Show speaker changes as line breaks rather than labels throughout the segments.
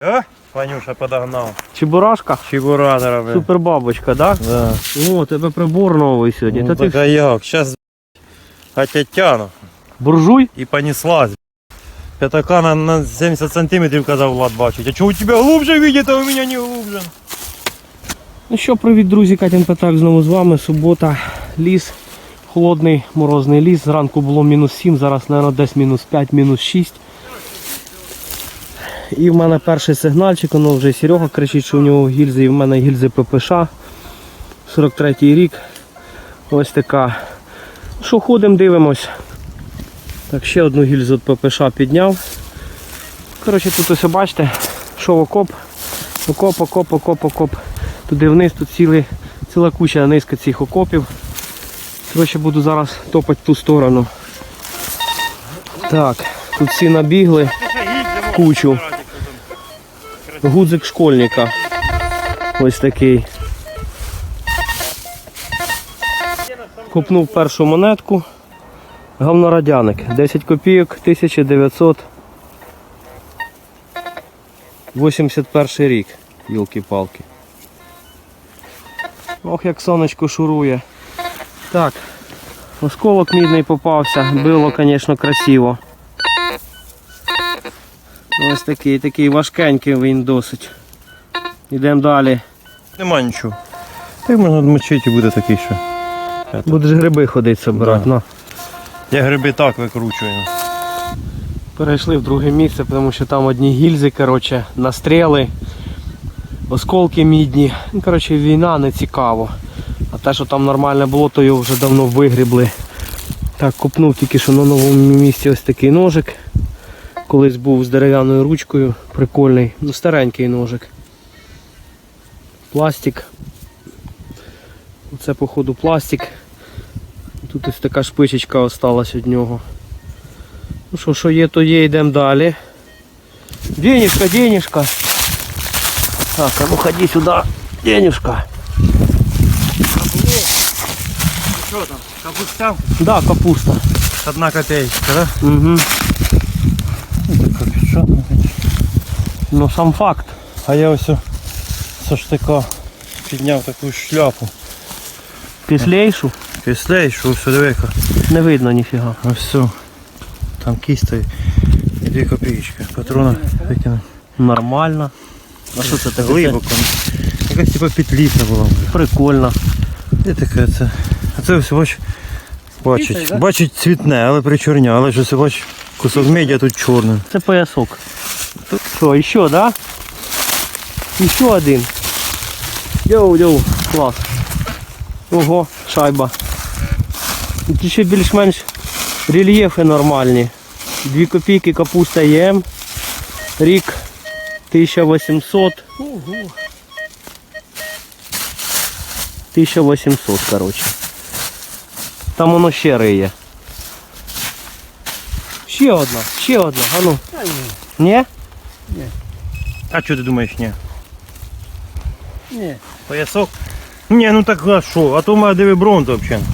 А? Ванюша подогнал.
Чебурашка?
Чебуратора, блин.
Супер бабочка, да?
Да.
О, тебе прибор новий сьогодні.
Ну,
Та ти
так а як? Сейчас хотя тяну.
буржуй?
И понеслась. Пятака на, на 70 сантиметрів казав Влад бачить. А чого у тебя глубже видит, а у меня не глубже?
Ну що, привіт, друзі, Катін Петак знову з вами. Субота, ліс, холодний морозний ліс. Зранку було мінус 7, зараз, мабуть, десь мінус 5, мінус 6. І в мене перший сигнальчик, воно вже Серега кричить, що у нього гільзи, і в мене гільзи ППШ. 43-й рік. Ось така. Що ходимо, дивимось. Так, ще одну гільзу від ППШ підняв. Коротше, тут ось бачите, що окоп. Окоп, окоп, окоп, окоп. Туди вниз, тут ціли, ціла куча низка цих окопів. Коротше, буду зараз топати в ту сторону. Так, тут всі набігли. Кучу. Гудзик школьника. Ось такий. Купнув першу монетку. Говнорадяник. 10 копійок 1981 рік. Йолки-палки. Ох, як сонечко шурує. Так, осколок мідний попався. Було, звісно, красиво. Ось такий, такий важкенький він досить. Йдемо далі.
Нема нічого. Так можна мочити і буде такий ще.
Будеш гриби ходити собирати.
Да.
на.
Я гриби так викручую.
Перейшли в друге місце, тому що там одні гільзи, коротше, настріли, осколки мідні. Ну, коротше, війна не цікаво. А те, що там нормально було, то його вже давно вигрібли. Так, купнув тільки що на новому місці ось такий ножик. Колись був з дерев'яною ручкою, прикольний, ну старенький ножик. Пластик. Це походу пластик. Тут ось така шпичечка осталась від нього. Ну що, що є, то є, йдемо далі. Денежка, денежка. Так, а ну ходи сюди. Денежка.
Що там? Капустяв?
Да, капуста.
Одна копеечка, да?
Угу. Ну сам факт.
А я ось со штика підняв таку шляпу.
Післейшу
Кислей, що все дивика.
не видно ніфіга.
Ось все. Там кісти і дві копійки. Патрона викинув.
Нормально. А що це таке?
Глибоко. Якась типа петліця була.
Прикольно.
Де таке це? А це ось бач, бачить. Бачить цвітне, але причорня, але ж ось бач, кусок медіа тут чорний.
Це поясок. Що, ще, да? Ще один. Йоу, йоу, клас. Ого, шайба. Тут ще більш-менш рельєфи нормальні. Дві копійки капуста єм. Рік 1800. Ого. 1800, коротше. Там воно ще риє. Ще одна, ще одна, а ну. Ні?
А що ти думаєш, ні?
Ні.
Поясок? Ні, ну так а що? А то в мене диви бронз взагалі.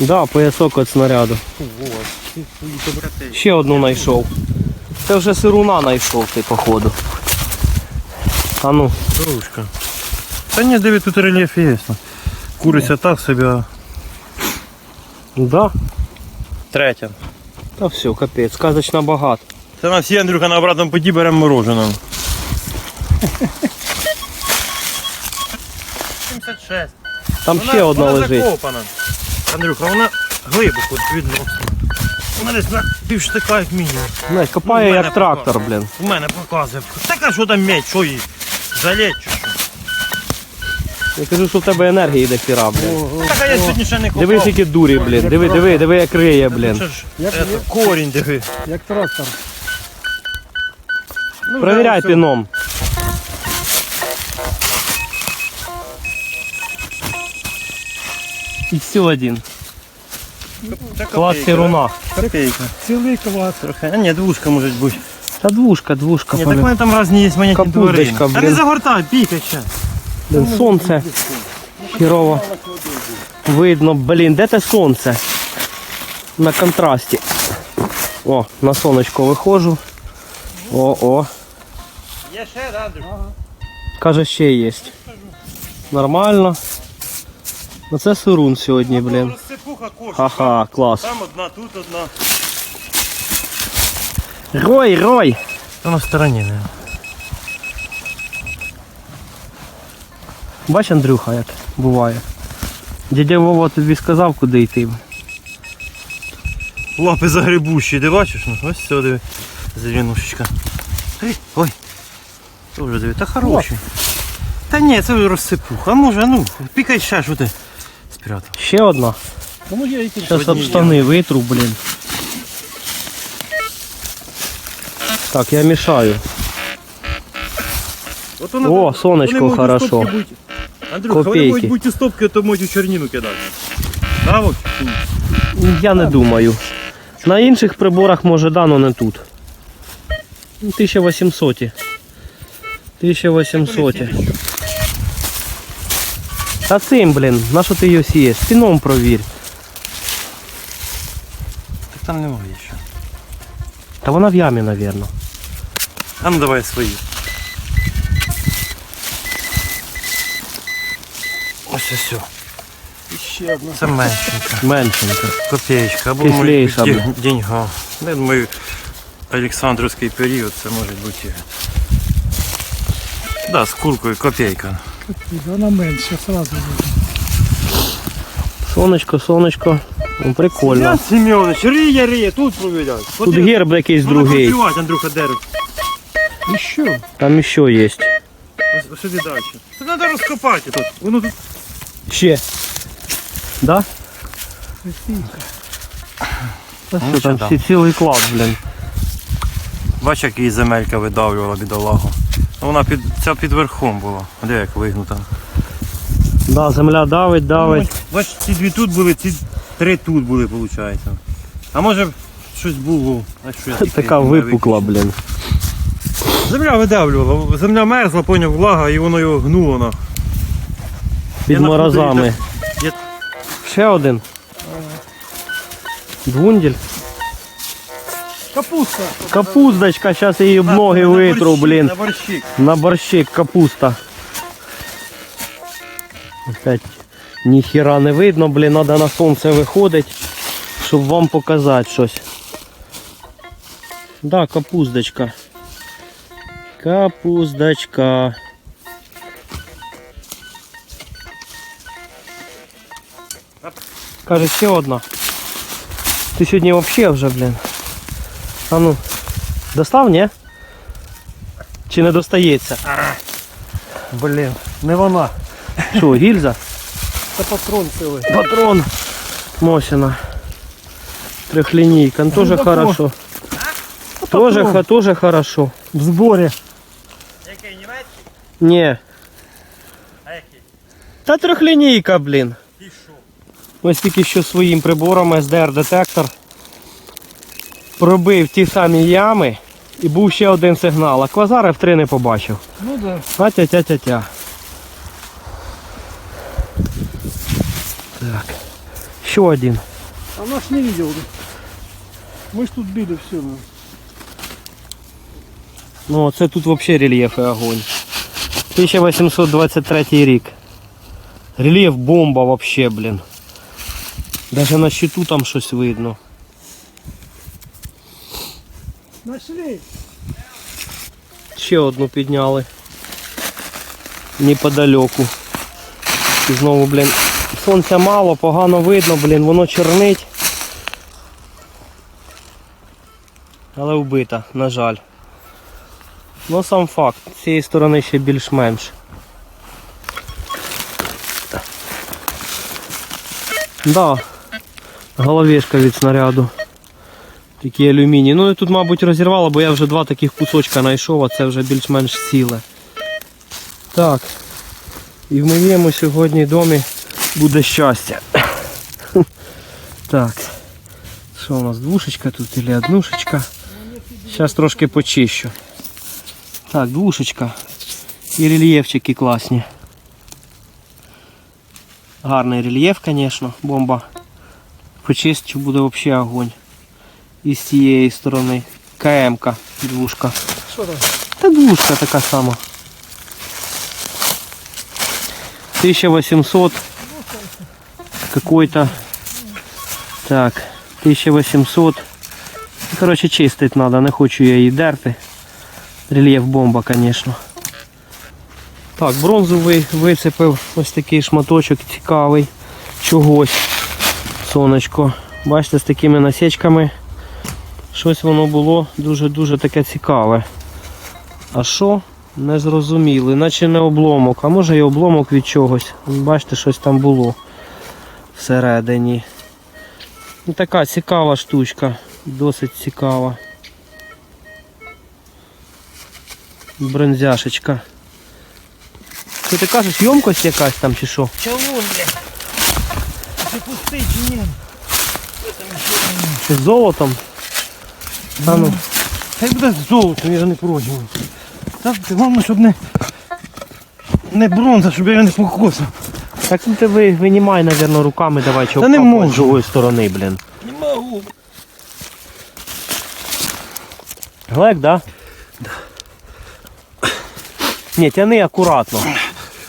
Да, поясок від снаряду. Ще одну знайшов. Це вже сируна знайшов ти, походу. А ну,
Кружка. Та ні, диви, тут рельєф є. Куриця так собі. а
да.
Третя.
Та все, капець, сказочно багато.
Це на всі Андрюха на обратному путі беремо мороженого. 76.
Там ще одна лежить.
закопана. Андрюха, вона глибоко видно. Вона десь на півштика як мінімум.
Не, копає
Ну, в мене
як трактор,
показує.
блін.
У мене показує. Так а що там медь, що її? Жалеть чи що?
Я кажу, що в тебе енергія йде піра, блін.
Так а я сьогодні ще не копав.
Диви, які дурі, блін. Диви, диви, диви, як риє,
Це
блін.
ж ето, корінь диви.
Як трактор.
Ну,
Провіряй
вже
піном. І все один.
все.
Клас сируна.
да?
Цілий клас.
Трохи. А ні, двушка може бути.
Та двушка, двушка.
Ні, так вони там різні є монетні тварини. А не загортай, пікай ще.
Блін, сонце. Хірово. Видно, блін, де те сонце? На контрасті. О, на сонечко виходжу. О, о.
Є ще, да, Андрюх?
Каже, ще є. Нормально. Ну це сурун сьогодні, блін. Ха-ха, клас.
Там одна, тут одна.
Рой, рой!
Та на стороні, не.
Бач, Андрюха, як буває. Дядя Вова тобі сказав, куди йти.
Лапи загребущі, ти бачиш? Ну, ось диви. Зеленушечка. Ой, ой. Тоже диви, та хороший. Та ні, це вже розсипуха. А може, ну, пікай ще, що ти спрятав.
Ще одна.
Ну я эти
Зараз об
Одні
штани витру, блін. Так, я мішаю.
От
О, сонечко, хорошо.
Андрюх, вони
Копейки.
можуть бути у стопки, то можуть у черніну кидати. Да, Вовк?
Я не думаю. На інших приборах може дано не тут. Ну, 1800. 1800. Та цим, блін, на що ти її сієш? Піном провір.
Так там немає ще.
Та вона в ямі, напевно.
А ну давай свої. Ось ось все.
одна.
Це меншенька.
Меншенька.
Копеечка. Або
Кислейша,
може
бля.
деньга. Думаю, Олександровський період це може бути. Да, з куркою копейка.
Она меньше сразу. видно.
Сонечко, сонечко. Ну, прикольно.
Семенович, риє, риє, тут провіряй.
Тут герб якийсь другий.
Працювати, Андрюха, дерево.
Еще.
Там ще є.
Ось, ось сюди далі. Тут треба розкопати тут. Воно тут
Ще. Да?
Красивенько.
Та
Ну,
що там
ще
цілий клад, блін.
Бач, як її земелька видавлювала бідолагу. Ну, Вона під, ця під верхом була. Де як вигнута.
Да, земля давить, давить.
Бач, ці дві тут були, ці три тут були, виходить. А може щось було. А що я
Така випукла, блін.
Земля видавлювала, земля мерзла, поняв, влага, і воно його гнуло на.
Під
Я на
морозами.
Я-
Ще один. Двундель.
Капуста.
Капусточка, зараз її об ноги
На
витру, блін.
На борщик.
На борщик капуста. Опять ніхіра не видно, блін, треба на сонце виходить, щоб вам показати щось. Да, капусточка. Капусточка. Каже, ще одна. Ти сьогодні взагалі вже, блін. А ну, достав, ні? Чи не достається?
Блін, не вона.
Що, гільза?
Это патрон целый.
Патрон Мосина. Трехлинейка. Ну, тоже
Ну,
хорошо. Тоже, ха- тоже хорошо.
В сборе.
Який німецький?
Не.
А який?
Та трехлинейка, блін.
І що?
Ось тільки що своїм прибором SDR-детектор Пробив ті самі ями і був ще один сигнал, а квазар F3 не побачив.
Ну да.
А тя тя тя тя Так. Ще один.
А наш не видел. Мы ж тут били все.
Ну, це тут взагалі рельєф і огонь. 1823 рік. Рельєф бомба вообще, блін. Даже на щиту там щось видно.
Нашли.
Ще одну підняли. Неподалеку. І знову, блін, сонця мало, погано видно, блін, воно чорнить. Але вбита, на жаль. Ну сам факт, з цієї сторони ще більш-менш. Да, головешка від снаряду. Такий алюміній. Ну і тут, мабуть, розірвало, бо я вже два таких кусочка знайшов, а це вже більш-менш ціле. Так. І в моєму сьогодні домі буде щастя. Так. Що у нас? Двушечка тут или однушечка? Зараз трошки почищу. Так, двушечка. І рельєфчики класні. Гарний рельєф, звісно, бомба. Почистю буде взагалі огонь. І з цієї сторони. КМ-ка, двушка.
Что там?
Та двушка така сама. 1800 какой-то. Так, 1800. Короче, чистить треба, не хочу я її дерти. Рельєф бомба, звісно. Так, бронзовий вицепив ось такий шматочок цікавий. Чогось. Сонечко. Бачите, з такими насічками. Щось воно було дуже-дуже таке цікаве. А що? Не зрозуміли, наче не обломок, а може і обломок від чогось. Бачите, щось там було всередині. Ну, така цікава штучка, досить цікава. Бронзяшечка. Що ти кажеш, йомкость якась там чи що?
Чого, блядь? Ти пустий чи ні?
Чи золотом? Та ну.
Хай буде золото, я не проти. Так, головне, щоб не, не бронза, щоб я не покосив.
Так ну ти ви, винімай, напевно, руками давай,
Та не можу.
з другої сторони, блін.
Не можу.
Глек, да? Да. Ні, тяни акуратно.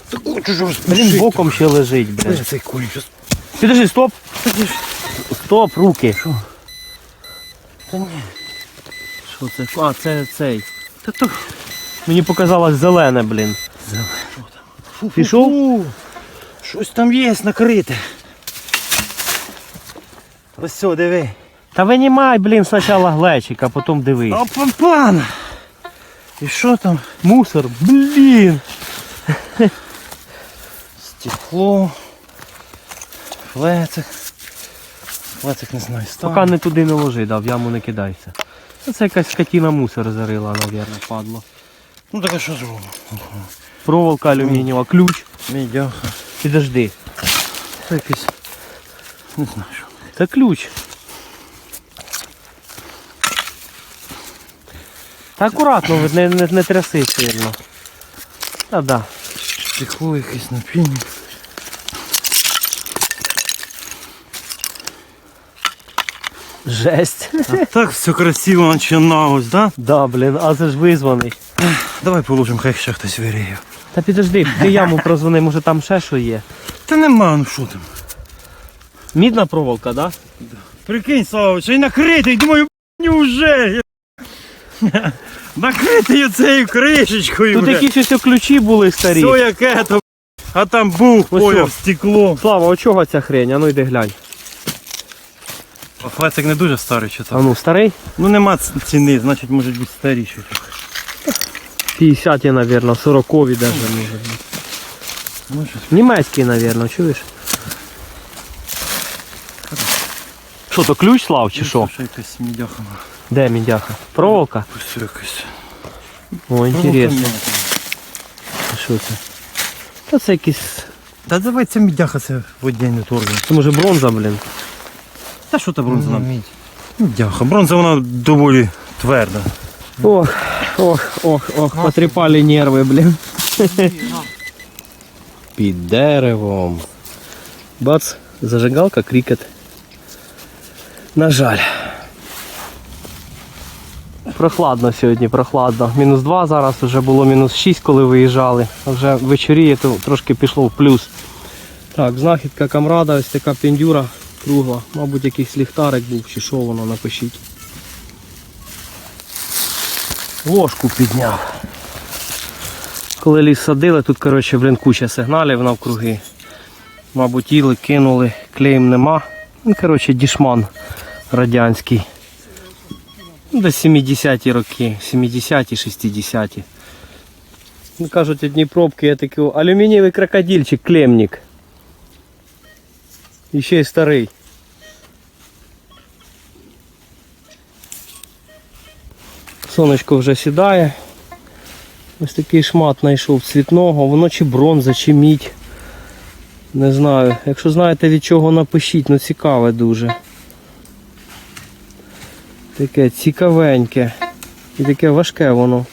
Та хочу,
Блін, боком ще лежить, блін.
Цей? Щас-
Підожди, стоп. Стоп, руки.
Та ні.
Що це? А, це цей.
Та то
Мені показалось зелене, блін.
Фу,
Пішов?
фу. Щось там є накрите. Ось все, диви.
Та винімай, блін, спочатку глечик, а потім дивись.
А папан! І що там?
Мусор, блін.
Стекло. Флецик. Флецик не знаю, став.
Поки не туди не ложи, да, в яму не кидайся. Це якась скотина мусор зарила, мабуть, падло.
Ну так а що зробимо?
Проволока алюмінієва, ключ.
Мідяха.
Підожди.
Це якийсь. Не знаю що.
Це ключ. Та акуратно, не, не, не тряси сильно. Та да.
Стекло якесь напільне.
Жесть.
А так все красиво починалось, да?
Да, блін, а це ж визваний.
Давай положимо, хай ще хтось виріє.
Та підожди, ти яму прозвони, може там ще що є.
Та нема, ну що там.
Мідна проволока, да?
Прикинь, Славич, і накритий, думаю, неужели? Накритий оцею кришечкою.
Тут
бля.
якісь ось ключі були старі.
Все яке то. А там був,
о.
стекло.
Слава, от чого ця хрень? А ну йди глянь.
Флецик не дуже старий, чи
А ну, старий?
Ну нема ціни, значить може бути старіший.
50 мабуть, 40 навіть даже може бути.
Може.
Німецький, мабуть, чуєш? Що, то ключ слав чи що?
Ще якась мідяха.
Де мідяха? Проволока?
Ось якась.
О, інтересно. Що це? Та це якийсь.
Та давай це мідяха, це водянь не торгує.
Це може бронза, блін.
Та що та бронза нам? Мідяха. Бронза вона доволі тверда.
Ох, ох, ох, ох, потріпали нерви, блін. Під деревом. Бац, зажигалка, крікет. На жаль. Прохладно сьогодні, прохладно. Мінус 2 зараз, вже було мінус 6, коли виїжджали. А вже вечоріє, то трошки пішло в плюс. Так, знахідка камрада, ось така пендюра кругла. Мабуть, якийсь ліхтарик був, чи що воно, напишіть. Ложку підняв. Коли ліс садили, тут коротше, блін, куча сигналів навкруги. Мабуть, їли, кинули, клеєм нема. Ну, коротше, дішман радянський. Ну, Десь 70-ті роки, 70-ті, 60-ті. Ну, кажуть, одні пробки, я такий алюмінієвий крокодильчик, клемник. І ще й старий. Сонечко вже сідає. Ось такий шмат знайшов цвітного. Воно чи бронза, чи мідь. Не знаю. Якщо знаєте від чого напишіть, ну цікаве дуже. Таке цікавеньке. І таке важке воно.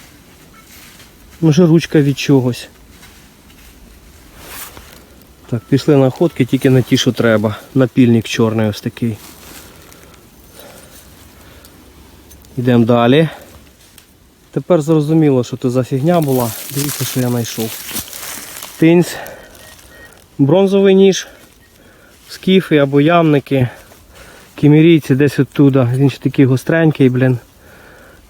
Може ручка від чогось. Так, пішли на ходки, тільки на ті, що треба. Напільник чорний ось такий. Йдемо далі. Тепер зрозуміло, що то за фігня була. Дивіться, що я знайшов. Тинць, бронзовий ніж, скіфи або ямники, кімірійці десь оттуда. Він ж такий гостренький, блін.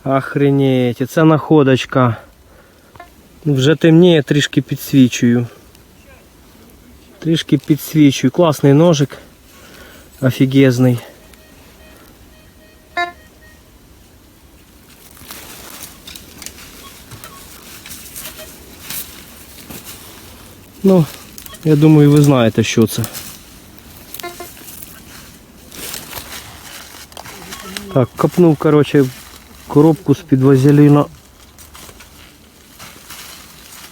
Охренеть, це находочка. Вже темніє, трішки підсвічую. Трішки підсвічую. Класний ножик. Офігезний. Ну, я думаю, ви знаєте, що це. Так, копнув, коротше, коробку з-під вазеліна.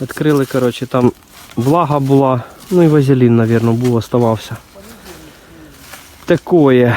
Відкрили, коротше, там влага була, ну і вазелін, мабуть, був, оставався. Такое.